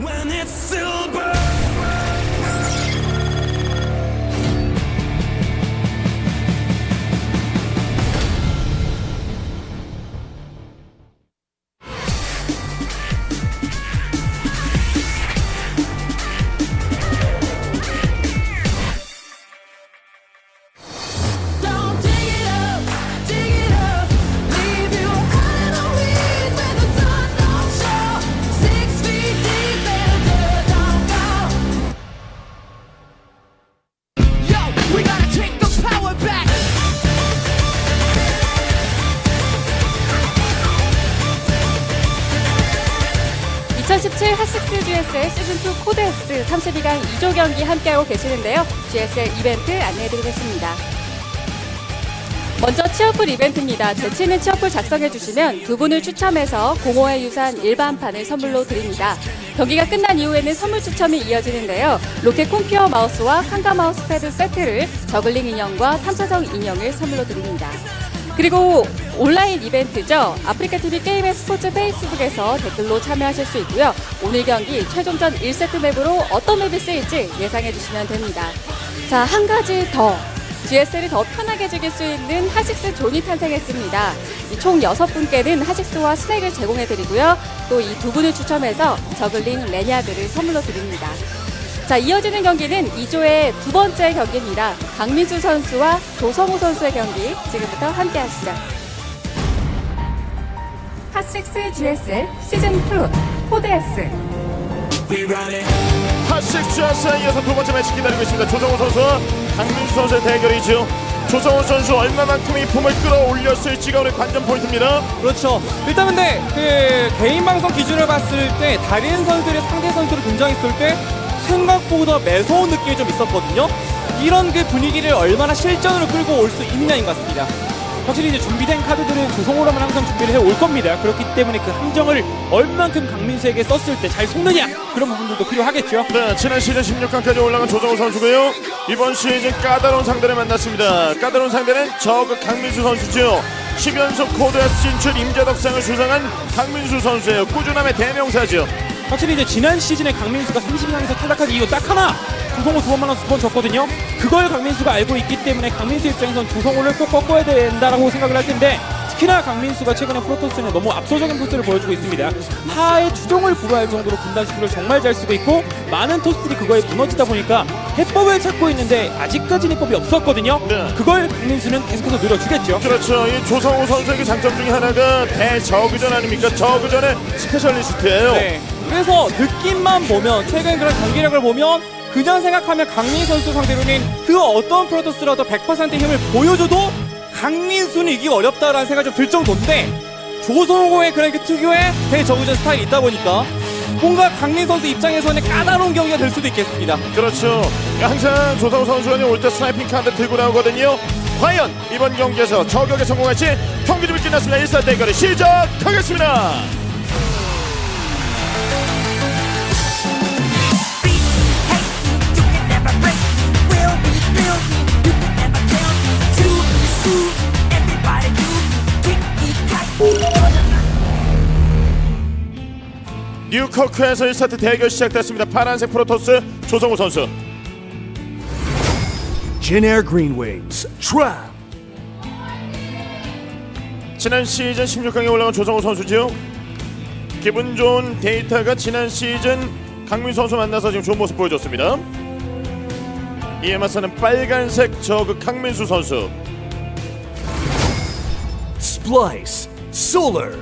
when it's still. 32강 2조 경기 함께하고 계시는데요. GSL 이벤트 안내해드리겠습니다. 먼저 치어풀 이벤트입니다. 재치 있는 치어풀 작성해주시면 두 분을 추첨해서 공호의 유산 일반판을 선물로 드립니다. 경기가 끝난 이후에는 선물 추첨이 이어지는데요. 로켓 콤퓨어 마우스와 한가 마우스 패드 세트를 저글링 인형과 탐사정 인형을 선물로 드립니다. 그리고 온라인 이벤트죠. 아프리카 TV 게임의 스포츠 페이스북에서 댓글로 참여하실 수 있고요. 오늘 경기 최종전 1세트 맵으로 어떤 맵이 쓰일지 예상해 주시면 됩니다. 자, 한 가지 더. GSL이 더 편하게 즐길 수 있는 하식스 존이 탄생했습니다. 이총 6분께는 하식스와 스낵을 제공해 드리고요. 또 이 두 분을 추첨해서 저글링 레니아드를 선물로 드립니다. 자, 이어지는 경기는 2조의 두 번째 경기입니다. 강민수 선수와 조성우 선수의 경기 지금부터 함께 하시죠. 핫식스 GSL 시즌2 코드S We run it. 핫식스에 이어서 두 번째 매치 기다리고 있습니다. 조성호 선수와 강민수 선수의 대결이죠. 조성호 선수 얼마만큼 이 폼을 끌어올렸을지가 오늘 관전 포인트입니다. 그렇죠. 일단 근데 그 개인 방송 기준을 봤을 때 다른 선수들이 상대 선수로 등장했을 때 생각보다 매서운 느낌이 좀 있었거든요. 이런 그 분위기를 얼마나 실전으로 끌고 올 수 있느냐인 것 같습니다. 확실히 이제 준비된 카드들은 조성호라면 항상 준비를 해 올 겁니다. 그렇기 때문에 그 함정을 얼만큼 강민수에게 썼을 때 잘 속느냐 그런 부분들도 필요하겠죠. 네, 지난 시즌 16강까지 올라간 조성호 선수고요. 이번 시즌 까다로운 상대를 만났습니다. 까다로운 상대는 저그 강민수 선수죠. 10연속 코드에스 진출 임자덕상을 수상한 강민수 선수예요. 꾸준함의 대명사죠. 확실히 이제 지난 시즌에 강민수가 30강에서 탈락한 이유 딱 하나 조성호 두 번 만나서 두 번 졌거든요 그걸 강민수가 알고 있기 때문에 강민수 입장에선 조성호를 꼭 꺾어야 된다라고 생각을 할 텐데 특히나 강민수가 최근에 프로토스는 너무 압도적인 포스를 보여주고 있습니다 하의 추종을 불허할 정도로 분단 수를 정말 잘 쓰고 있고 많은 토스들이 그거에 무너지다 보니까 해법을 찾고 있는데 아직까지는 해법이 없었거든요 네. 그걸 강민수는 계속해서 늘어주겠죠 그렇죠. 이 조성호 선수에게 장점 중에 하나가 대저그전 아닙니까? 저그전의 스페셜리스트예요. 네. 그래서 느낌만 보면 최근 그런 경기력을 보면 그냥 생각하면 강민 선수 상대로는 그 어떤 프로토스라도 100% 힘을 보여줘도 강민수는 이기기 어렵다라는 생각이 좀 들 정도인데 조성호의 그런 그 특유의 대저우전 스타일이 있다 보니까 뭔가 강민 선수 입장에서는 까다로운 경기가 될 수도 있겠습니다. 그렇죠. 항상 조성호 선수는 올 때 스나이핑 카드 들고 나오거든요. 과연 이번 경기에서 저격에 성공할지 경기 준비 끝났습니다. 1사 대결이 시작하겠습니다. 뉴커크에서 1사트 대결 시작됐습니다. 파란색 프로토스 조성호 선수. Jin Air Green Wings. Trap. 지난 시즌 16강에 올라간 조성호 선수지요. 기분 좋은 데이터가 지난 시즌 강민 선수 만나서 지금 좋은 모습 보여줬습니다. 이에 맞서는 빨간색 저그 강민수 선수. Splice. Solar.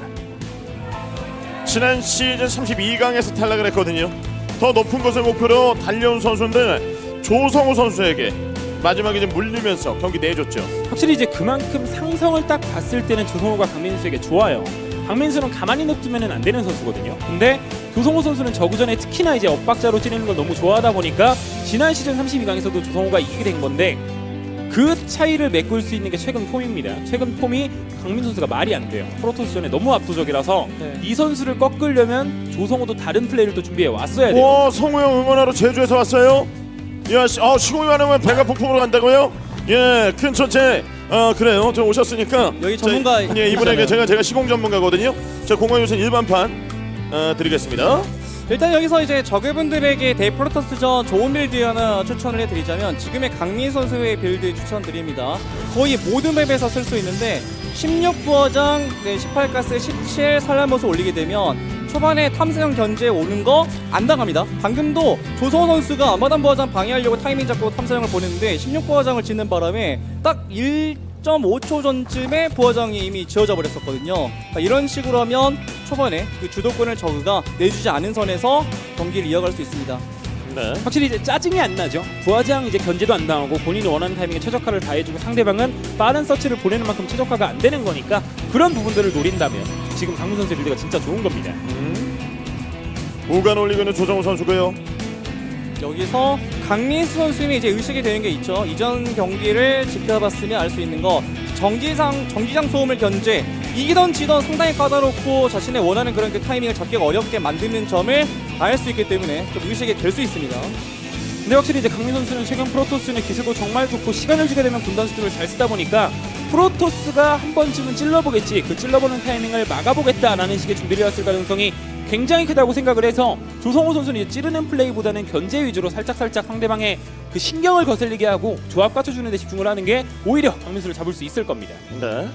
지난 시즌 32강에서 탈락을 했거든요. 더 높은 것을 목표로 달려온 선수인데 조성호 선수에게 마지막에 좀 물리면서 경기 내줬죠. 확실히 이제 그만큼 상성을 딱 봤을 때는 조성호가 강민수에게 좋아요. 강민수는 가만히 냅두면 안 되는 선수거든요. 근데 조성호 선수는 저그 전에 특히나 이제 엇박자로 찌르는 걸 너무 좋아하다 보니까 지난 시즌 32강에서도 조성호가 이기게 된 건데 그 차이를 메꿀 수 있는 게 최근 폼입니다. 최근 폼이 강민 선수가 말이 안 돼요. 프로토스전에 너무 압도적이라서 이 선수를 꺾으려면 조성호도 다른 플레이를 또 준비해 왔어야 돼요. 와 성우 형 응원하러 제주에서 왔어요. 야, 시, 어, 시공이 많으면 배가 폭풍으로 간다고요? 예, 큰 천체. 아 그래요. 저 오셨으니까 여기 전문가 저, 예, 이분에게 있잖아요. 제가 제가 시공 전문가거든요. 저 공항 요새 일반판 어, 드리겠습니다. 일단 여기서 이제 저그분들에게 데이프로토스전 좋은 빌드 하나 추천을 해드리자면 지금의 강민 선수의 빌드 추천드립니다. 거의 모든 맵에서 쓸 수 있는데 16부화장, 네, 18가스, 17 살라모스 올리게 되면 초반에 탐사형 견제 오는 거 안 당합니다. 방금도 조성호 선수가 마담 부화장 방해하려고 타이밍 잡고 탐사형을 보냈는데 16부화장을 짓는 바람에 딱 1.5초 전쯤에 부화장이 이미 지어져 버렸었거든요. 그러니까 이런 식으로 하면 초반에 그 주도권을 저그가 내주지 않은 선에서 경기를 이어갈 수 있습니다. 네. 확실히 이제 짜증이 안 나죠. 부하장 이제 견제도 안 당하고 본인이 원하는 타이밍에 최적화를 다 해주고 상대방은 빠른 서치를 보내는 만큼 최적화가 안 되는 거니까 그런 부분들을 노린다면 지금 강민 선수의 빌드가 진짜 좋은 겁니다. 우간 올리고 있는 조정우 선수고요. 여기서 강민수 선수는 이제 의식이 되는 게 있죠. 이전 경기를 지켜봤으면 알 수 있는 거 정기상 정기장 소음을 견제 이기던 지던 상당히 까다롭고 자신의 원하는 그런 그 타이밍을 잡기가 어렵게 만드는 점을 알 수 있기 때문에 좀 의식이 될 수 있습니다. 근데 확실히 이제 강민 선수는 최근 프로토스는 기술도 정말 좋고 시간을 주게 되면 군단 수들을 잘 쓰다 보니까 프로토스가 한 번쯤은 찔러보겠지 그 찔러보는 타이밍을 막아보겠다라는 식의 준비를 했을 가능성이 굉장히 크다고 생각을 해서 조성호 선수는 이제 찌르는 플레이보다는 견제 위주로 살짝살짝 상대방의 그 신경을 거슬리게 하고 조합 갖춰주는 데 집중을 하는 게 오히려 강민수를 잡을 수 있을 겁니다. 네.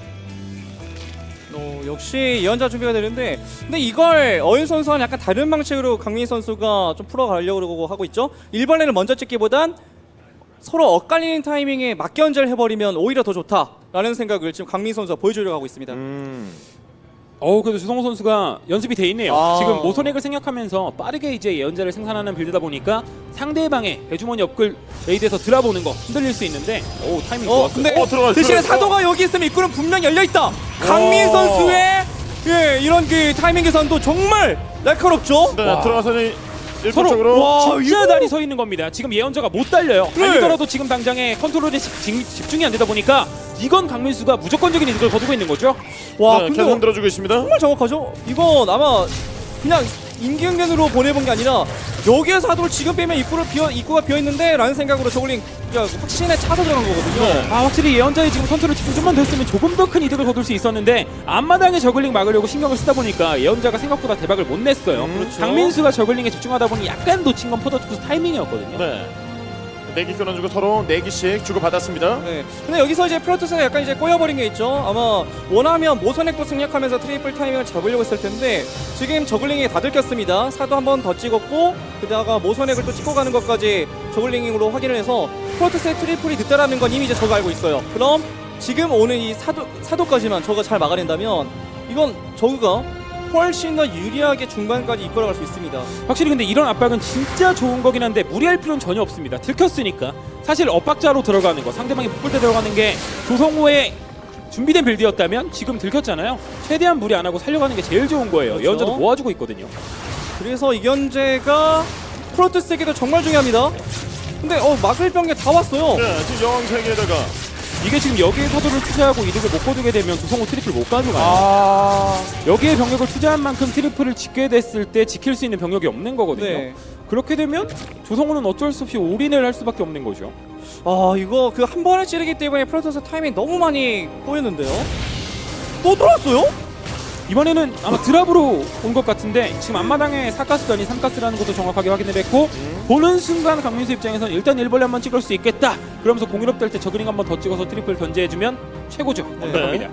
어, 역시 예언자 준비가 되는데 근데 이걸 어윤 선수와는 약간 다른 방식으로 강민 선수가 좀 풀어가려고 하고 있죠. 일벌레를 먼저 찍기보단 서로 엇갈리는 타이밍에 맞견제를 해버리면 오히려 더 좋다라는 생각을 지금 강민 선수가 보여주려고 하고 있습니다. 음. 어우 그래도 주성호 선수가 연습이 돼 있네요. 아. 지금 모선액을 생각하면서 빠르게 이제 예언자를 생산하는 빌드다 보니까 상대방의 배주머니 업글 레이드에서 드라보는 거 흔들릴 수 있는데 오 타이밍 어, 좋았어요. 근데 어, 들어갔어요. 대신에 들어갔어. 사도가 여기 있으면 입구는 분명 열려 있다. 강민 어. 선수의 예, 이런 그 타이밍 계산도 정말 날카롭죠. 네. 와. 들어가서는 일본 서로 쪽으로 와, 진짜 다리 서 있는 겁니다. 지금 예언자가 못 달려요. 네. 달리더라도 지금 당장에 컨트롤에 집- 집중이 안 되다 보니까 이건 강민수가 무조건적인 이득을 거두고 있는 거죠. 와, 네, 근데 계속 흔들어주고 있습니다. 정말 정확하죠. 이건 아마 그냥 임기응변으로 보내본 게 아니라 여기에 사도를 지금 빼면 입구를 비어 입구가 비어 있는데 라는 생각으로 저글링 확신에 차서 들어간 거거든요. 네. 아 확실히 예언자의 지금 컨트롤 집중 좀만 됐으면 조금 더 큰 이득을 거둘 수 있었는데 앞마당에 저글링 막으려고 신경을 쓰다 보니까 예언자가 생각보다 대박을 못 냈어요. 그렇죠. 강민수가 저글링에 집중하다 보니 약간 놓친 건 포더투스 타이밍이었거든요. 네. 내기 끊어주고 서로 내기씩 주고 받았습니다. 네. 근데 여기서 이제 프로토스가 약간 이제 꼬여버린 게 있죠. 아마 원하면 모선액도 생략하면서 트리플 타이밍을 잡으려고 했을 텐데 지금 저글링이 다 들켰습니다. 사도 한 번 더 찍었고 그다가 모선액을 또 찍고 가는 것까지 저글링으로 확인을 해서 프로토스의 트리플이 늦다라는 건 이미 이제 저가 알고 있어요. 그럼 지금 오는 이 사도 사도까지만 저가 잘 막아낸다면 이건 저그가 훨씬 더 유리하게 중반까지 이끌어갈 수 있습니다. 확실히 근데 이런 압박은 진짜 좋은 거긴 한데 무리할 필요는 전혀 없습니다. 들켰으니까 사실 엇박자로 들어가는 거 상대방이 못볼때 들어가는 게 조성호의 준비된 빌드였다면 지금 들켰잖아요. 최대한 무리 안 하고 살려가는 게 제일 좋은 거예요. 그렇죠. 예언자도 모아주고 있거든요. 그래서 이 견제가 프로토스에게도 정말 중요합니다. 근데 어 막을 병력 다 왔어요. 네, 지금 여왕 세계에다가 이게 지금 여기에 사도를 투자하고 이득을 못 거두게 되면 조성호 트리플 못 가져가요. 아, 여기에 병력을 투자한 만큼 트리플을 짓게 됐을 때 지킬 수 있는 병력이 없는 거거든요. 네. 그렇게 되면 조성호는 어쩔 수 없이 올인을 할 수밖에 없는 거죠. 아 이거 그 한 번에 찌르기 때문에 프로토스 타이밍 너무 많이 꼬였는데요. 또 돌았어요? 이번에는 아마 드랍으로 온 것 같은데 지금 앞마당에 4가스더니 3가스라는 것도 정확하게 확인을 했고 보는 순간 강민수 입장에서는 일단 일벌레 한번 찍을 수 있겠다 그러면서 공일업 될때 저그링 한번 더 찍어서 트리플 견제해주면 최고죠 네. 완벽합니다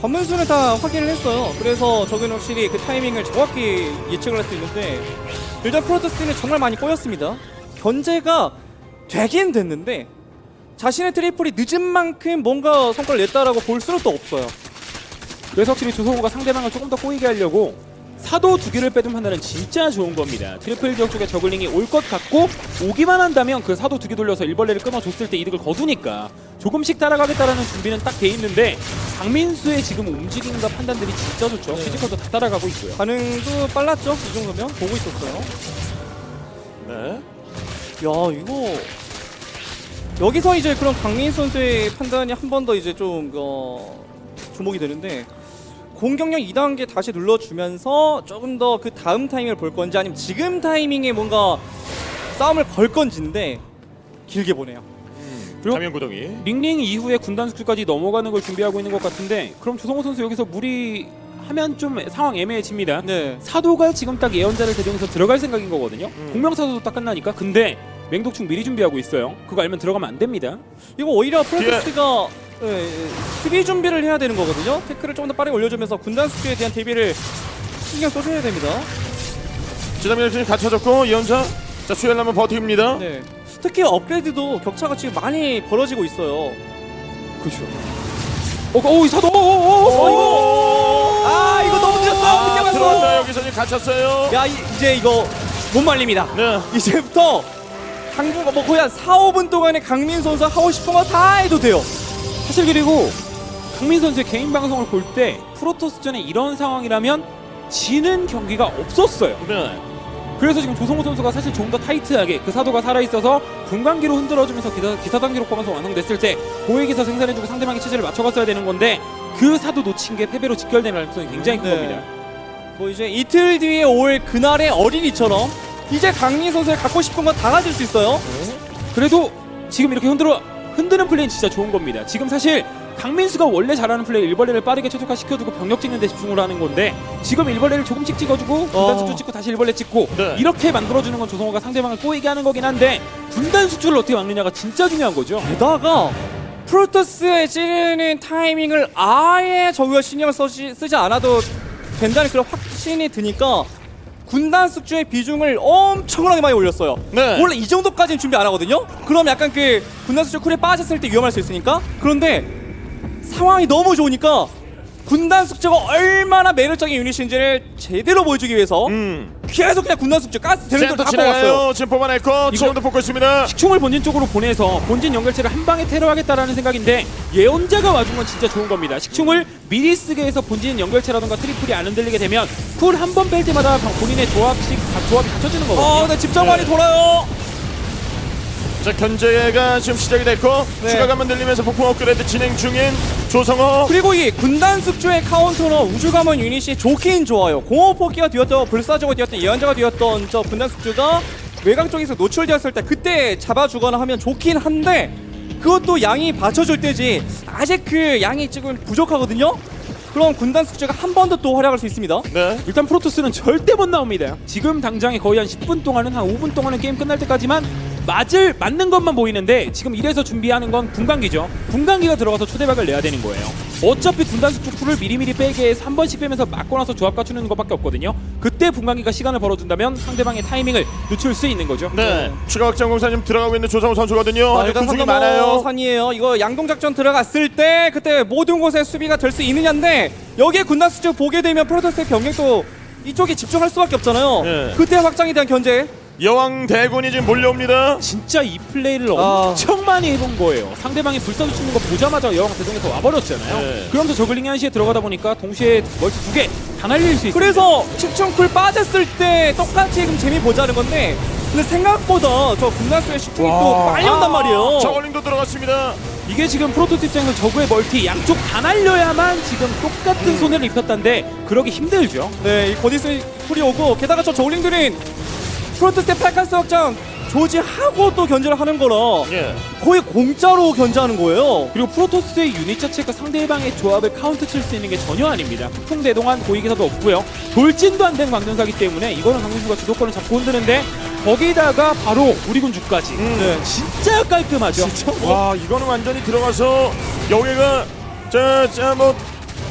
관문수는 다 확인을 했어요. 그래서 저기는 확실히 그 타이밍을 정확히 예측을 할 수 있는데 일단 프로토스는 정말 많이 꼬였습니다. 견제가 되긴 됐는데 자신의 트리플이 늦은 만큼 뭔가 성과를 냈다라고 볼 수는 또 없어요. 그래서 확실히 조성호가 상대방을 조금 더 꼬이게 하려고 사도 두 개를 빼둔 판단은 진짜 좋은 겁니다 트리플 지역 쪽에 저글링이 올 것 같고 오기만 한다면 그 사도 두 개 돌려서 일벌레를 끊어줬을 때 이득을 거두니까 조금씩 따라가겠다라는 준비는 딱 돼 있는데 강민수의 지금 움직임과 판단들이 진짜 좋죠 네. 피지컬도 다 따라가고 있고요 반응도 빨랐죠. 이 정도면 보고 있었어요. 네. 야 이거 여기서 이제 그런 강민 선수의 판단이 한 번 더 이제 좀 어, 주목이 되는데 공격력 2단계 다시 눌러주면서 조금 더 그 다음 타이밍을 볼 건지 아니면 지금 타이밍에 뭔가 싸움을 걸 건지인데 길게 보네요. 그리고 가면 구덩이. 링링 이후에 군단 숙주까지 넘어가는 걸 준비하고 있는 것 같은데 그럼 조성호 선수 여기서 무리 하면 좀 상황 애매해집니다. 네. 사도가 지금 딱 예언자를 데리면서 들어갈 생각인 거거든요. 음. 공명사도도 딱 끝나니까 근데 맹독충 미리 준비하고 있어요. 그거 알면 들어가면 안 됩니다. 이거 오히려 프로토스가 예, 예, 수비 준비를 해야 되는 거거든요. 태클을 조금 더 빠르게 올려주면서 군단 수비에 대한 대비를 신경 써줘야 됩니다. 지담이 열심히 갖춰졌고 이연자 자 수혈 한번 버팁니다. 네. 특히 업그레이드도 격차가 지금 많이 벌어지고 있어요. 그렇죠. 어, 어, 이 사도. 어, 어, 어, 어, 이거. 아 이거 너무 늦었어. 아, 늦게 들어왔다 왔어. 여기서 지금 갇혔어요. 야 이, 이제 이거 못 말립니다. 네. 이제부터 당분간 뭐 거의 한 4, 5분 동안에 강민 선수 하고 싶은 거 다 해도 돼요. 사실 그리고 강민 선수의 개인 방송을 볼 때 프로토스전에 이런 상황이라면 지는 경기가 없었어요. 네. 그래서 지금 조성호 선수가 사실 좀더 타이트하게 그 사도가 살아있어서 분간기로 흔들어주면서 기사, 기사단 기록방송 완성됐을 때 고액에서 생산해주고 상대방의 체제를 맞춰갔어야 되는 건데 그 사도 놓친 게 패배로 직결되는 가능성이 굉장히 큰 네. 겁니다. 뭐 이제 이틀 뒤에 올 그날의 어린이처럼 이제 강민 선수가 갖고 싶은 건 다 가질 수 있어요. 그래도 지금 이렇게 흔들어 흔드는 플레이는 진짜 좋은 겁니다. 지금 사실 강민수가 원래 잘하는 플레이 일벌레를 빠르게 최적화 시켜주고 병력 찍는 데 집중을 하는 건데 지금 일벌레를 조금씩 찍어주고 분단 숙주 찍고 다시 일벌레 찍고 네. 이렇게 만들어주는 건 조성호가 상대방을 꼬이게 하는 거긴 한데 분단 숙주를 어떻게 막느냐가 진짜 중요한 거죠. 게다가 프로토스의 찌르는 타이밍을 아예 저우가 신경 쓰지, 쓰지 않아도 된다는 그런 확신이 드니까 군단 숙주의 비중을 엄청나게 많이 올렸어요. 네. 원래 이 정도까지는 준비 안 하거든요. 그럼 약간 그 군단 숙주 쿨에 빠졌을 때 위험할 수 있으니까. 그런데 상황이 너무 좋으니까 군단 숙주가 얼마나 매력적인 유닛인지를 제대로 보여주기 위해서 음. 계속 그냥 군단 숙주 가스 갖고 왔어요. 지나가요. 지금 뽑아냈고 지금도 뽑고 있습니다. 식충을 본진 쪽으로 보내서 본진 연결체를 한 방에 테러하겠다라는 생각인데 예언자가 와준 건 진짜 좋은 겁니다. 식충을 미리 쓰게 해서 본진 연결체라던가 트리플이 안 흔들리게 되면 쿨 한 번 뺄 때마다 본인의 조합식 다- 조합이 갖춰지는 거거든요. 어, 네, 집정관이 돌아요. 자 견제가 지금 시작이 됐고 네. 추가 감만 들리면서 폭풍 업그레이드 진행 중인 조성호. 그리고 이 군단 숙주의 카운터는 우주가문 유닛이 좋긴 좋아요. 공허포기가 되었던 불사조가 되었던 예언자가 되었던 저 군단 숙주가 외곽 쪽에서 노출되었을 때 그때 잡아주거나 하면 좋긴 한데 그것도 양이 받쳐줄 때지 아직 그 양이 지금 부족하거든요. 그럼 군단 숙주가 한 번 더 또 활약할 수 있습니다. 네. 일단 프로토스는 절대 못 나옵니다. 지금 당장에 거의 한 10분 동안은 한 5분 동안은 게임 끝날 때까지만 맞을 맞는 것만 보이는데 지금 이래서 준비하는 건 분광기죠. 분광기가 들어가서 초대박을 내야 되는 거예요. 어차피 군단 숙주 풀을 미리미리 빼게 해서 한 번씩 빼면서 맞고 나서 조합 갖추는 것밖에 없거든요. 그때 분광기가 시간을 벌어준다면 상대방의 타이밍을 늦출 수 있는 거죠. 네. 추가 확장 공사 지금 들어가고 있는 조성호 선수거든요. 아직 일단 군중이 많아요. 산이에요. 이거 양동 작전 들어갔을 때 그때 모든 곳에 수비가 될 수 있느냐인데 여기에 군단 수적 보게 되면 프로토스의 병력도 이쪽에 집중할 수밖에 없잖아요. 네. 그때 확장에 대한 견제. 여왕 대군이 지금 몰려옵니다. 진짜 이 플레이를 아. 엄청 많이 해본 거예요. 상대방이 불사조 치는 거 보자마자 여왕 대동에서 와버렸잖아요. 네. 그러면서 저글링이 한시에 들어가다 보니까 동시에 멀티 두 개 다 날릴 수 있어요. 그래서 식충쿨 빠졌을 때 똑같이 지금 재미 보자는 건데 근데 생각보다 저 군단 수의 식충이 또 빨리 온단 말이에요. 저걸링도 들어갔습니다. 이게 지금 프로토스 입장에서 저그의 멀티 양쪽 다 날려야만 지금 똑같은 손해를 입혔다는데 그러기 힘들죠. 네, 이 거디스 쿨이 오고 게다가 저 저울링들은 프로토스의 팔카스 확장 조지하고 또 견제를 하는 거라 예. 거의 공짜로 견제하는 거예요. 그리고 프로토스의 유닛 자체가 상대방의 조합을 카운터 칠수 있는 게 전혀 아닙니다. 폭풍 대동한 고위기사도 없고요. 돌진도 안 된 광전사기 때문에 이거는 강민수가 주도권을 잡고 흔드는데 거기다가 바로 우리군 주까지. 네. 진짜 깔끔하죠. 와 이거는 완전히 들어가서 여기가 자자뭐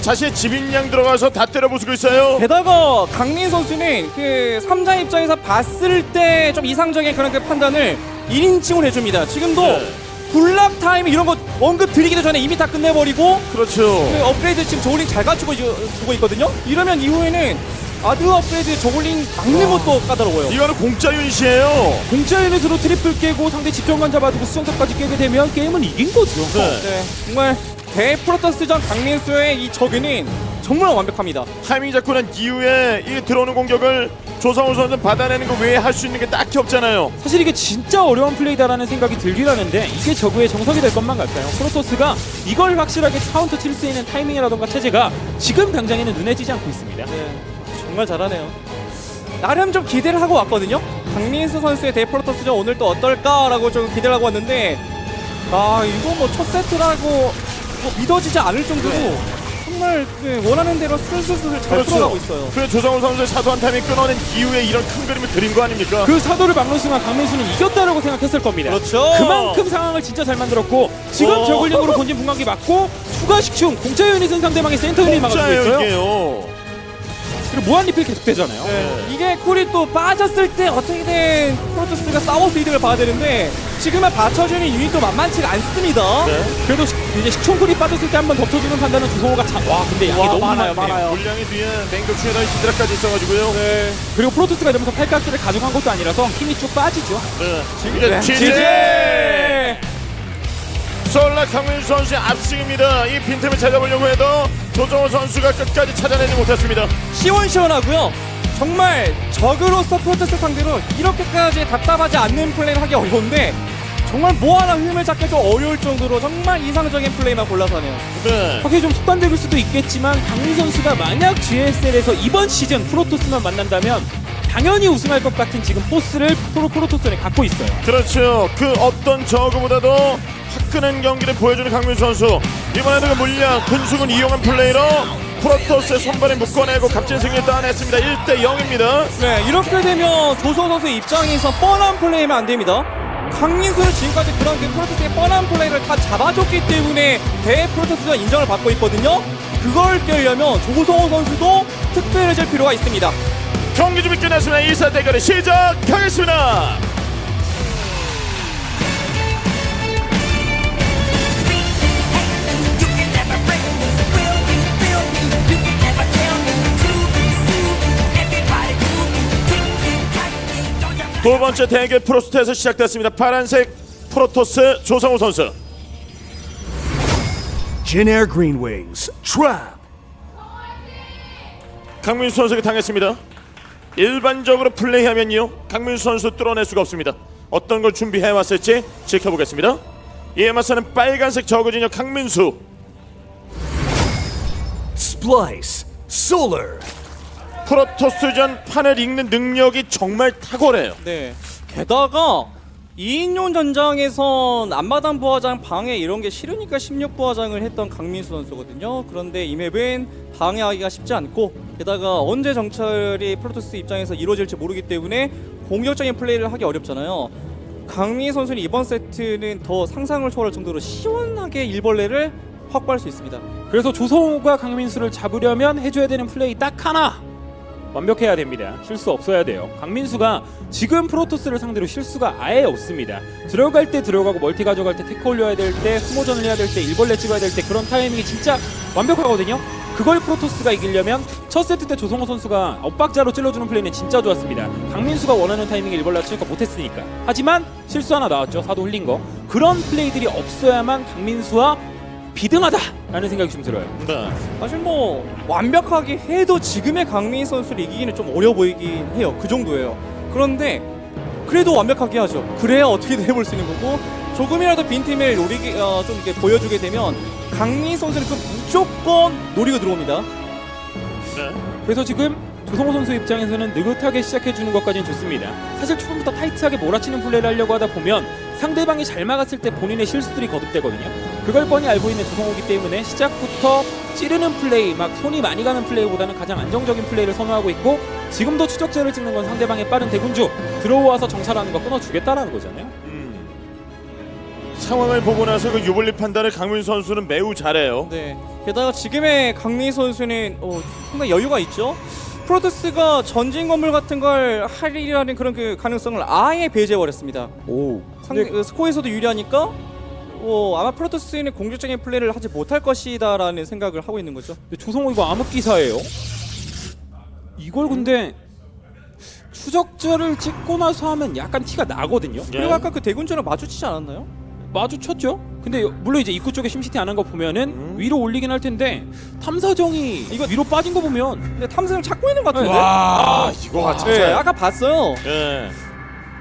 자신의 집인양 들어가서 다 때려 부수고 있어요. 게다가 강민 선수는 그 3자 입장에서 봤을 때 좀 이상적인 그런 그 판단을 1인칭을 해줍니다. 지금도 네. 굴락 타임 이런 거 언급 드리기도 전에 이미 다 끝내버리고 그렇죠. 그 업그레이드 지금 저글링 잘 갖추고 있- 주고 있거든요. 이러면 이후에는 아드 업그레이드 저글링 막는 것도 까다로워요. 이거는 공짜 유닛이에요. 공짜 유닛으로 트리플 깨고 상대 집정관 잡아두고 수정탑까지 깨게 되면 게임은 이긴 거죠. 네. 네, 정말 대프로토스전 강민수의 이 저그는 정말 완벽합니다. 타이밍 잡고 난 이후에 이 들어오는 공격을 조성호 선수는 받아내는 거 외에 할 수 있는 게 딱히 없잖아요. 사실 이게 진짜 어려운 플레이다라는 생각이 들긴 하는데 이게 저그의 정석이 될 것만 같아요. 프로토스가 이걸 확실하게 카운터 칠 수 있는 타이밍이라던가 체제가 지금 당장에는 눈에 띄지 않고 있습니다. 네, 정말 잘하네요. 나름 좀 기대를 하고 왔거든요. 강민수 선수의 대프로토스전 오늘 또 어떨까라고 좀 기대를 하고 왔는데 아 이거 뭐 첫 세트라고 뭐 믿어지지 않을 정도로 정말 정말 그 원하는 대로 술술술 잘 풀어가고 있어요. 그 조성우 선수의 사소한 타이밍 끊어낸 이후에 이런 큰 그림을 그린 거 아닙니까? 그 사도를 막는 순간 강민수는 이겼다라고 생각했을 겁니다. 그렇죠. 그만큼 상황을 진짜 잘 만들었고 지금 어. 저글링으로 본진 분광기 맞고 추가 식충 공짜 유닛은 상대방의 센터 유닛 막아주고 공짜예요 있어요. 이게요. 그리고 무한 리필 계속 되잖아요. 네. 이게 쿨이 또 빠졌을 때 어떻게든 프로토스가 싸워서 이득을 봐야 되는데 지금은 받쳐주는 유닛도 만만치가 않습니다. 네. 그래도 식- 이제 식충쿨이 빠졌을 때 한번 덮쳐주는 판단은 주성호가 자, 와 근데 양이 와, 너무 많아요. 많아요. 물량이 뒤에 맹독충에다 히드라까지 있어가지고요. 네. 그리고 프로토스가 이러면서 팔가스를 가져간 것도 아니라서 힘이 쭉 빠지죠. 네. 지제! 지제! 솔라 강민수 선수의 압승입니다. 이 빈틈을 찾아보려고 해도 조정호 선수가 끝까지 찾아내지 못했습니다. 시원시원하고요. 정말 적으로서 프로토스 상대로 이렇게까지 답답하지 않는 플레이를 하기 어려운데 정말 뭐 하나 잡기 좀 어려울 정도로 정말 이상적인 플레이만 골라서 하네요. 네. 확실히 좀 속단적일 수도 있겠지만 강민 선수가 만약 GSL에서 이번 시즌 프로토스만 만난다면 당연히 우승할 것 같은 지금 포스를 프로 프로토스에 갖고 있어요. 그렇죠. 그 어떤 저그보다도 화끈한 경기를 보여주는 강민수 선수. 이번에도 그 물량, 근수군 이용한 플레이로 프로토스의 선발에 묶어내고 값진 승리를 따냈습니다. 1대 0입니다. 네, 이렇게 되면 조성 선수 입장에서 뻔한 플레이면 안 됩니다. 강민수는 지금까지 그런 그 프로토스의 뻔한 플레이를 다 잡아줬기 때문에 대 프로토스가 인정을 받고 있거든요. 그걸 깨려면 조성호 선수도 특별해질 필요가 있습니다. 경기 준비 끝났습니다. 1사 대결을 시작하겠습니다. 두 번째 대결 프로스트에서 시작됐습니다. 파란색 프로토스 조성우 선수. Jin Air Green Wings. Trap. 강민수 선수가 당했습니다. 일반적으로 플레이하면요. 강민수 선수 뚫어낼 수가 없습니다. 어떤 걸 준비해 왔을지 지켜보겠습니다. 이에 맞서는 빨간색 저그진영 강민수. Splice. Solar. 프로토스전 판을 읽는 능력이 정말 탁월해요. 네. 게다가 2인용 전장에선 앞마당 부화장 방해 이런 게 싫으니까 16부화장을 했던 강민수 선수거든요. 그런데 이 맵은 방해하기가 쉽지 않고 게다가 언제 정찰이 프로토스 입장에서 이루어질지 모르기 때문에 공격적인 플레이를 하기 어렵잖아요. 강민 선수는 이번 세트는 더 상상을 초월할 정도로 시원하게 일벌레를 확보할 수 있습니다. 그래서 조성호가 강민수를 잡으려면 해줘야 되는 플레이 딱 하나 완벽해야 됩니다. 실수 없어야 돼요. 강민수가 지금 프로토스를 상대로 실수가 아예 없습니다. 들어갈 때 들어가고 멀티 가져갈 때 테크 올려야 될때 스모전을 해야 될 때 일벌레 찍어야 될 때 그런 타이밍이 진짜 완벽하거든요. 그걸 프로토스가 이기려면 첫 세트 때 조성호 선수가 엇박자로 찔러주는 플레이는 진짜 좋았습니다. 강민수가 원하는 타이밍에 일벌레 치니까 못했으니까. 하지만 실수 하나 나왔죠. 사도 흘린 거. 그런 플레이들이 없어야만 강민수와 비등하다라는 생각이 좀 들어요. 네. 사실 뭐 완벽하게 해도 지금의 강민 선수를 이기기는 좀 어려 보이긴 해요. 그 정도예요. 그런데 그래도 완벽하게 하죠. 그래야 어떻게든 해볼 수 있는 거고 조금이라도 빈틈을 노리기 어, 좀 이렇게 보여주게 되면 강민 선수는 그 무조건 노리고 들어옵니다. 네. 그래서 지금 조성호 선수 입장에서는 느긋하게 시작해주는 것까지는 좋습니다. 사실 초반부터 타이트하게 몰아치는 플레이를 하려고 하다 보면 상대방이 잘 막았을 때 본인의 실수들이 거듭되거든요. 그걸 뻔히 알고 있는 조성호기 때문에 시작부터 찌르는 플레이, 막 손이 많이 가는 플레이보다는 가장 안정적인 플레이를 선호하고 있고 지금도 추적자를 찍는 건 상대방의 빠른 대군주 들어와서 정찰하는 거 끊어주겠다라는 거잖아요. 상황을 보고 나서 그 유불리 판단을 강민수 선수는 매우 잘해요. 네. 게다가 지금의 강민 선수는 어, 상당히 여유가 있죠. 프로토스가 전진 건물 같은 걸 하리라는 그런 그 가능성을 아예 배제해 버렸습니다. 오. 상대 그 스코어에서도 유리하니까 어, 아마 프로토스는 공격적인 플레이를 하지 못할 것이다라는 생각을 하고 있는 거죠. 근데 조성호 이거 암흑 기사예요. 이걸 근데 추적자를 찍고 나서 하면 약간 티가 나거든요. 예. 그리고 아까 그 대군주랑 마주치지 않았나요? 마주쳤죠. 근데 물론 이제 입구 쪽에 심시티 안 한 거 보면은 위로 올리긴 할 텐데 탐사정이 이거 위로 빠진 거 보면 근데 탐사정 찾고 있는 것 같은데. 와, 이거 같이 네, 네, 아까 봤어요. 예.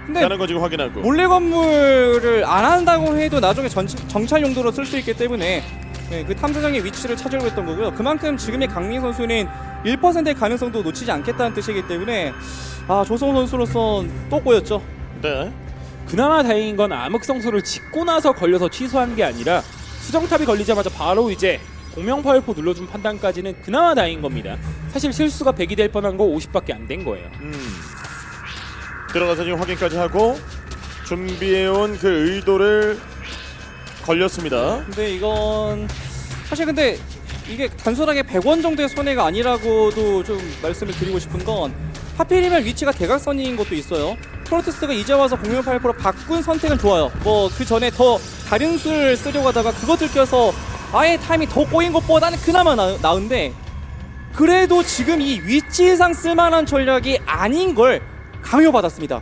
근데 다른 거 지금 확인하고. 몰래 건물을 안 한다고 해도 나중에 전, 정찰 용도로 쓸 수 있기 때문에 네, 그 탐사정의 위치를 찾으려고 했던 거고요. 그만큼 지금의 강민 선수는 1%의 가능성도 놓치지 않겠다는 뜻이기 때문에 아 조성호 선수로서 또 꼬였죠. 네. 그나마 다행인 건 암흑성소를 짓고 나서 걸려서 취소한 게 아니라 수정탑이 걸리자마자 바로 이제 공명 파열포 눌러준 판단까지는 그나마 다행인 겁니다. 사실 실수가 100이 될 뻔한 거 50밖에 안 된 거예요. 음. 들어가서 지금 확인까지 하고 준비해온 그 의도를 걸렸습니다. 근데 이건 사실 근데 이게 단순하게 100원 정도의 손해가 아니라고도 좀 말씀을 드리고 싶은 건 하필이면 위치가 대각선인 것도 있어요. 프로토스가 이제 와서 공룡 파이프로 바꾼 선택은 좋아요. 뭐 그 전에 더 다른 수를 쓰려고 하다가 그거 들켜서 아예 타임이 더 꼬인 것보다는 그나마 나, 나은데 그래도 지금 이 위치상 쓸만한 전략이 아닌 걸 강요받았습니다.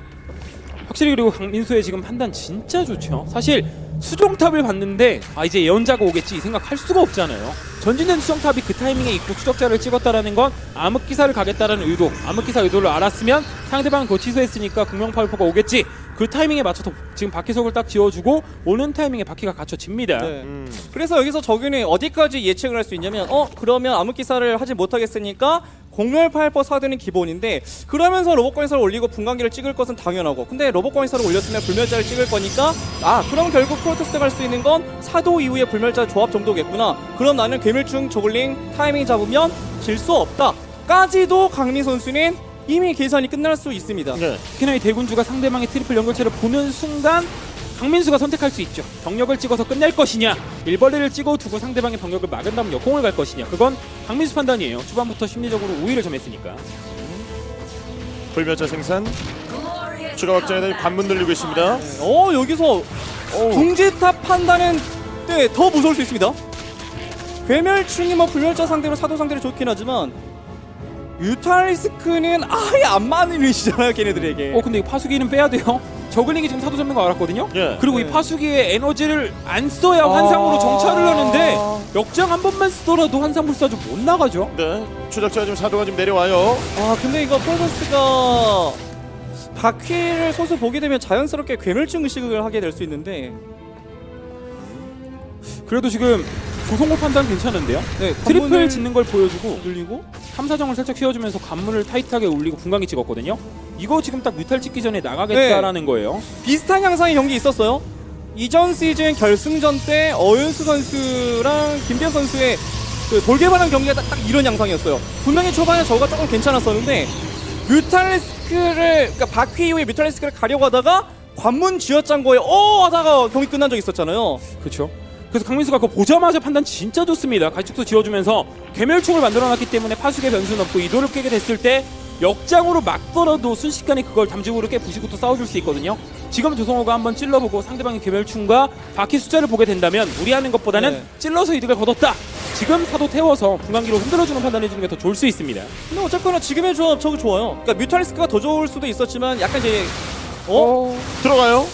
확실히 그리고 강민수의 지금 판단 진짜 좋죠. 사실 수정탑을 봤는데 아 이제 예언자가 오겠지 이 생각할 수가 없잖아요. 전진된 수정탑이 그 타이밍에 있고 추적자를 찍었다라는 건 암흑기사를 가겠다라는 의도, 암흑기사 의도를 알았으면 상대방은 그거 취소했으니까 공명파이퍼가 오겠지. 그 타이밍에 맞춰서 지금 바퀴석을 딱 지어주고 오는 타이밍에 바퀴가 갖춰집니다. 네. 음. 그래서 여기서 적윤이 어디까지 예측을 할 수 있냐면 어 그러면 암흑기사를 하지 못하겠으니까 공멸 파이퍼 사드는 기본인데 그러면서 로봇건에서를 올리고 분광기를 찍을 것은 당연하고 근데 로봇건에서를 올렸으면 불멸자를 찍을 거니까 아 그럼 결국 프로토스가 할 수 있는 건 사도 이후에 불멸자 조합 정도겠구나 그럼 나는 괴물충 저글링 타이밍 잡으면 질 수 없다 까지도 강민 선수는 이미 계산이 끝날 수 있습니다 네. 특히나 이 대군주가 상대방의 트리플 연결체를 보는 순간 강민수가 선택할 수 있죠. 병력을 찍어서 끝낼 것이냐, 일벌레를 찍어 두고 상대방의 병력을 막은 다음 역공을 갈 것이냐. 그건 강민수 판단이에요. 초반부터 심리적으로 우위를 점했으니까. 불멸자 생산 추가 확장에 대한 관문 늘리고 있습니다. 어 여기서 둥지탑 판단은 네, 더 무서울 수 있습니다. 괴멸충이 뭐 불멸자 상대로 사도 상대로 좋긴 하지만 뮤탈리스크는 아예 안 맞는 위치잖아요 걔네들에게. 어 근데 이 파수기는 빼야 돼요. 저글링이 지금 사도 잡는 거 알았거든요. 예. 그리고 이 네. 파수기의 에너지를 안 써야 아. 환상으로 정찰을 하는데 역장 한 번만 쓰더라도 환상 불사조 못 나가죠. 네. 추적자 지금 사도가 지금 내려와요. 아 근데 이거 프로토스가 바퀴를 소수 보게 되면 자연스럽게 괴멸충 의식을 하게 될 수 있는데 그래도 지금 조성호 판단 괜찮은데요. 네, 트리플 짓는 걸 보여주고 늘리고 탐사정을 살짝 휘어주면서 관문을 타이트하게 올리고 분광기 찍었거든요. 이거 지금 딱 뮤탈 찍기 전에 나가겠다라는 네. 거예요. 비슷한 양상의 경기 있었어요. 이전 시즌 결승전 때 어윤수 선수랑 김대현 선수의 그 돌개발한 경기가 딱, 딱 이런 양상이었어요. 분명히 초반에 저가 조금 괜찮았었는데 뮤탈리스크를 그러니까 바퀴 이후에 뮤탈리스크를 가려고 하다가 관문 쥐어짠 거에 어 하다가 경기 끝난 적 있었잖아요. 그렇죠. 그래서 강민수가 그거 보자마자 판단 진짜 좋습니다. 가축도 지어주면서 괴멸충을 만들어놨기 때문에 파수의 변수는 없고 이도를 깨게 됐을 때 역장으로 막더라도 순식간에 그걸 담직으로 깨 부시고 또 싸워줄 수 있거든요. 지금 조성호가 한번 찔러보고 상대방의 괴멸충과 바퀴 숫자를 보게 된다면 무리하는 것보다는 네. 찔러서 이득을 거뒀다. 지금 사도 태워서 분광기로 흔들어주는 판단해주는 게 더 좋을 수 있습니다. 근데 어쨌거나 지금의 조합 저거 좋아요. 그러니까 뮤탈리스크가 더 좋을 수도 있었지만 약간 이제 어 들어가요.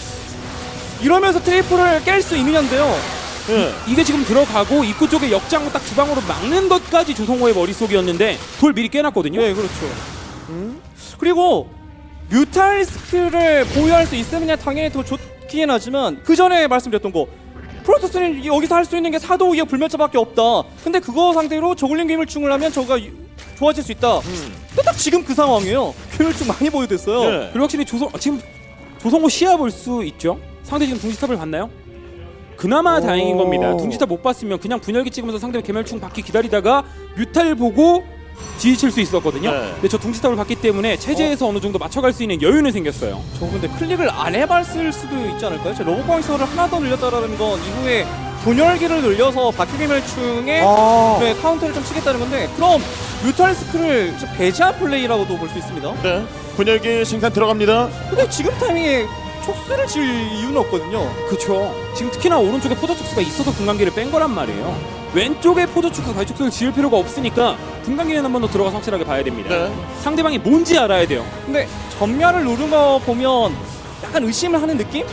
이러면서 트리플을 깰 수 있느냐인데요. 예. 이게 지금 들어가고 입구 쪽에 역장 딱 주방으로 막는 것까지 조성호의 머릿속이었는데 돌 미리 깨놨거든요. 네, 그렇죠. 그리고 뮤탈리스크를 보유할 수 있으면 당연히 더 좋긴 하지만 그 전에 말씀드렸던 거 프로토스는 여기서 할 수 있는 게 사도 이역 불멸자밖에 없다. 근데 그거 상대로 저글링 괴물충을 하면 저가 유- 좋아질 수 있다. 근데 딱 지금 그 상황이에요. 괴물충 많이 보유됐어요. 예. 그리고 확실히 조성 아, 지금 조성호 시야 볼 수 있죠. 상대 지금 둥지탑을 봤나요? 그나마 다행인 겁니다. 둥지탑 못 봤으면 그냥 분열기 찍으면서 상대 개멸충 바퀴 기다리다가 뮤탈 보고 지지칠 수 있었거든요. 네. 근데 저 둥지탑을 봤기 때문에 체제에서 어. 느 정도 맞춰갈 수 있는 여유는 생겼어요. 저 근데 클릭을 안 해봤을 수도 있지 않을까요? 저 로봇광이서를 하나 더 늘렸다라는 건 이후에 분열기를 늘려서 바퀴 괴멸충의 네, 카운터를 좀 치겠다는 건데 그럼 뮤탈리스크를 좀 배제한 플레이라고도 볼 수 있습니다. 네. 분열기 생산 들어갑니다. 근데 지금 타이밍에 촉수를 질 이유는 없거든요. 그렇죠. 지금 특히나 오른쪽에 포저 축수가 있어서 분광기를 뺀 거란 말이에요. 왼쪽에 포저 축수, 가축수를 지을 필요가 없으니까 분광기는 한 번 더 들어가서 확실하게 봐야 됩니다. 네. 상대방이 뭔지 알아야 돼요. 근데 전멸을 누른 거 보면 약간 의심을 하는 느낌?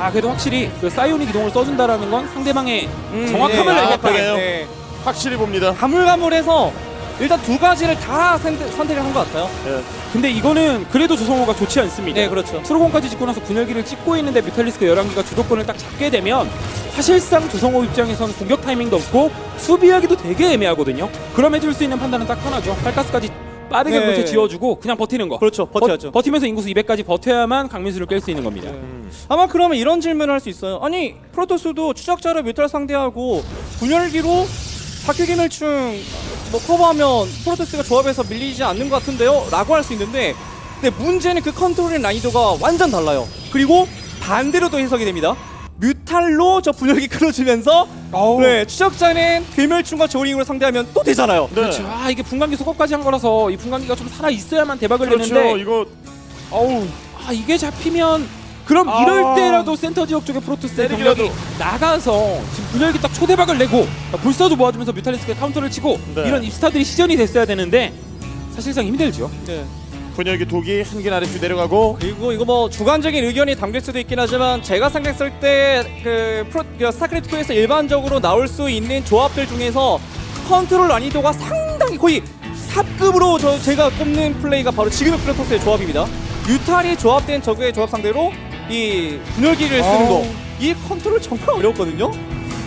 아 그래도 확실히 그 사이오닉 이동을 써준다라는 건 상대방의 정확함을 네, 알겠다. 정확하게요. 네. 확실히 봅니다. 가물가물해서 일단 두 가지를 다 선택, 선택을 한 것 같아요. 예. 근데 이거는 그래도 조성호가 좋지 않습니다. 네, 그렇죠. 트로건까지 짓고 나서 분열기를 찍고 있는데 뮤탈리스크 11기가 주도권을 딱 잡게 되면 사실상 조성호 입장에서는 공격 타이밍도 없고 수비하기도 되게 애매하거든요. 그럼 해줄 수 있는 판단은 딱 하나죠. 팔가스까지 빠르게 네. 물체 지어주고 그냥 버티는 거. 그렇죠, 버텨야죠. 버, 버티면서 인구수 200까지 버텨야만 강민수를 깰 수 있는 겁니다. 아마 그러면 이런 질문을 할 수 있어요. 아니 프로토스도 추적자를 뮤탈 상대하고 분열기로 박해기멸충 뭐 커버하면 프로토스가 조합에서 밀리지 않는 것 같은데요? 라고 할 수 있는데 근데 문제는 그 컨트롤의 난이도가 완전 달라요 그리고 반대로도 해석이 됩니다 뮤탈로 저 분열기 끌어주면서 어우. 네, 추적자는 괴멸충과 조링으로 상대하면 또 되잖아요 네. 그렇죠. 아 이게 분광기 속업까지 한 거라서 이 분광기가 좀 살아 있어야만 대박을 그렇죠. 내는데 이거 어우 아 이게 잡히면 그럼 아. 이럴 때라도 센터 지역 쪽에 프로토스의 때리기라도. 병력이 나가서 지금 분열기 딱 초대박을 내고 불사조 모아주면서 뮤탈리스크에 카운터를 치고 네. 이런 입스타들이 시전이 됐어야 되는데 사실상 힘들죠. 네. 분열기 두기 한개 아래쪽 내려가고 그리고 이거 뭐 주관적인 의견이 담길 수도 있긴 하지만 제가 생각했을 때 그 프로 그 스타크래프트 2에서 일반적으로 나올 수 있는 조합들 중에서 컨트롤 난이도가 상당히 거의 탑급으로 저 제가 꼽는 플레이가 바로 지금의 프로토스의 조합입니다. 뮤탈이 조합된 적의 조합 상대로 이 분열기를 쓰는 거. 이 컨트롤 정말 어렵거든요.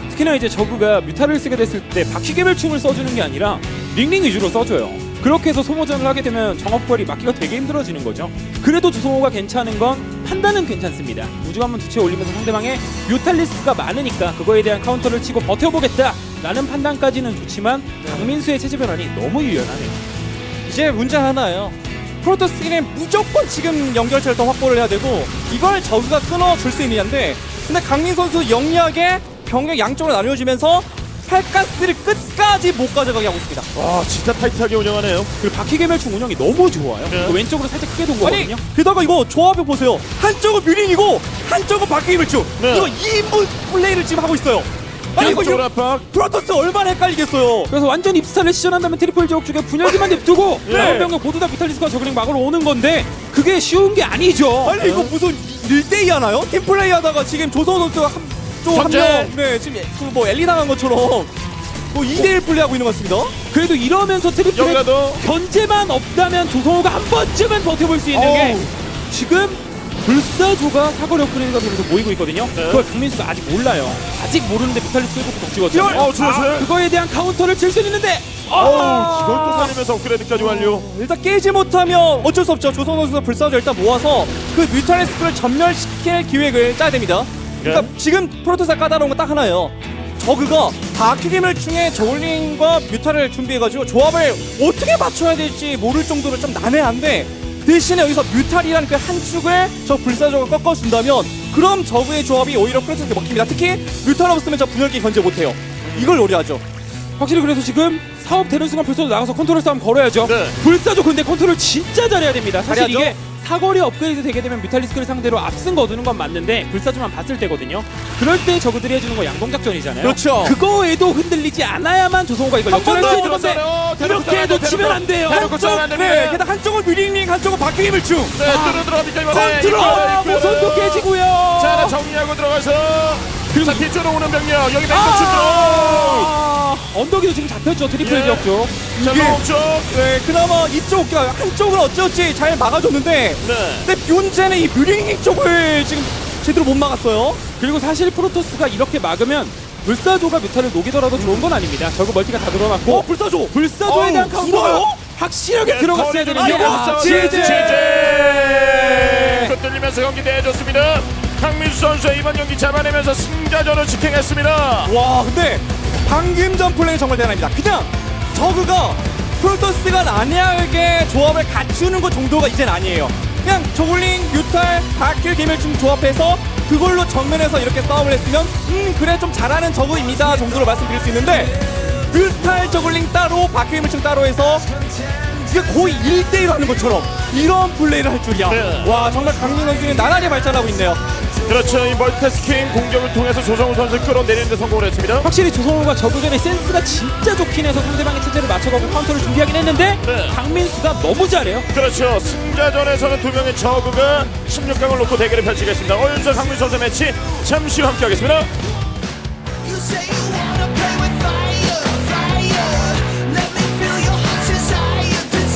특히나 이제 저그가 뮤탈을 쓰게 됐을 때 바퀴개별충을 써주는 게 아니라 링링 위주로 써줘요. 그렇게 해서 소모전을 하게 되면 정업거리 막기가 되게 힘들어지는 거죠. 그래도 주성호가 괜찮은 건 판단은 괜찮습니다. 우주관문 두채 올리면서 상대방의 뮤탈리스크가 많으니까 그거에 대한 카운터를 치고 버텨보겠다라는 판단까지는 좋지만 강민수의 체제 변환이 너무 유연하네요. 이제 문제 하나예요. 프로토스는 무조건 지금 연결체를 더 확보를 해야 되고 이걸 저그가 끊어줄 수 있느냐인데 근데 강민 선수 영리하게 병력 양쪽으로 나뉘어지면서 팔가스를 끝까지 못 가져가게 하고 있습니다. 와 진짜 타이트하게 운영하네요. 그리고 바퀴개별충 운영이 너무 좋아요. 네. 그 왼쪽으로 살짝 크게 돈 아니 거거든요. 게다가 이거 조합을 보세요. 한쪽은 뮤링이고 한쪽은 바퀴밀충. 네. 이거 2인분 플레이를 지금 하고 있어요. 아니 이거 이거 압박. 프로토스 얼마나 헷갈리겠어요. 그래서 완전 입스타를 시전한다면 트리플 지역 쪽에 분열기만 냅두고 네. 다른 병력 모두 다 비탈리스크와 저그링 막으러 오는 건데 그게 쉬운 게 아니죠. 아니 이거 무슨 1대2 하나요? 팀 플레이 하다가 지금 조성 선수가 선제. 한쪽한명네 지금 그뭐 엘리 당한 것처럼 뭐 2대1 플레이하고 있는 것 같습니다. 그래도 이러면서 트리플 여기라도 견제만 없다면 조성호가 한 번쯤은 버텨볼 수 있는 게 어우. 지금 불사조가 사거리 업그레이드가 되면서 모이고 있거든요. 네. 그걸 강민수가 아직 몰라요. 아직 모르는데 비탈리스크 1부 더 찍었잖아요. 어, 좋았어요. 그거에 대한 카운터를 칠 수 있는데 어우 아! 이걸 또 살리면서 업그레이드까지 완료. 일단 깨지 못하면 어쩔 수 없죠. 조성 선수가 불사조 일단 모아서 그 뮤탈리스크를 전멸시킬 기획을 짜야 됩니다. 그러니까 네. 지금 프로토스가 까다로운 건 딱 하나예요. 저그가 다큐기멸충의 저울링과 뮤탈을 준비해가지고 조합을 어떻게 맞춰야 될지 모를 정도로 좀 난해한데 대신에 여기서 뮤탈이라는 그 한 축을 저 불사조가 꺾어준다면 그럼 저그의 조합이 오히려 프로토스에게 먹힙니다. 특히 뮤탈 없으면 저 분열기 견제 못해요. 이걸 노려하죠. 확실히 그래서 지금 사업 되는 순간 불사조 나가서 컨트롤 싸움 걸어야죠. 네. 불사조 근데 컨트롤 진짜 잘해야 됩니다. 사실 잘해야죠. 이게 사거리 업그레이드 되게 되면 뮤탈리스크를 상대로 앞선 거두는 건 맞는데 불사조만 봤을 때거든요. 그럴 때 저그들이 해주는 거 양동 작전이잖아요. 그렇죠. 그거에도 흔들리지 않아야만 조성호가 이걸 역전할 수 있는 건데 이렇게 해도 치면 안 돼요. 안 네. 게다가 한쪽은 뮤링링, 한쪽은 바퀴기멸충. 네 뚫어 들어갑니까 이번에. 컨트롤! 아, 있고요. 모선도 깨지고요. 자 정리하고 들어가서 자 뒤쪽으로 오는 병력 여기 맹독 아, 언덕이도 지금 잡혔죠 트리플 예. 지역 쪽. 자 이게- 멈쪽. 네, 그나마 이쪽 그러니까 한쪽은 어찌어찌 잘 막아줬는데, 네. 근데 문제는 이 뮤링링 쪽을 지금 제대로 못 막았어요. 그리고 사실 프로토스가 이렇게 막으면 불사조가 뮤탈을 녹이더라도 좋은 건 아닙니다. 저거 멀티가 다 들어갔고 어, 불사조. 불사조에 어우, 대한 카운터가 불어요? 확실하게 네, 들어갔어야 되는데 아, 없어요. 지지! 지지! 뚫리면서 경기 내줬습니다. 강민수 선수 이번 경기 잡아내면서 승자전을 직행했습니다. 와, 근데 방금 전 플레이 정말 대단합니다. 그냥 저그가 프로토스가 난해하게 조합을 갖추는 것 정도가 이젠 아니에요. 그냥 저글링, 뮤탈, 다킬, 개멸충 조합해서 그걸로 정면에서 이렇게 싸움을 했으면 음 그래 좀 잘하는 저그입니다 정도로 말씀드릴 수 있는데 뮤탈 저글링 따로 바퀴물층 따로 해서 이게 거의 1대1 하는 것처럼 이런 플레이를 할 줄이야 네. 와 정말 강민 선수는 나날이 발전하고 있네요 그렇죠. 이 멀티태스킹 공격을 통해서 조성우 선수 끌어내리는 데 성공을 했습니다. 확실히 조성호가 저그전에 센스가 진짜 좋긴 해서 상대방의 체제를 맞춰가고 카운터를 준비하긴 했는데 네. 강민수가 너무 잘해요. 그렇죠. 승자전에서는 두 명의 저그가 16강을 놓고 대결을 펼치겠습니다. 어윤수 강민 선수 매치 잠시 후 함께하겠습니다. You say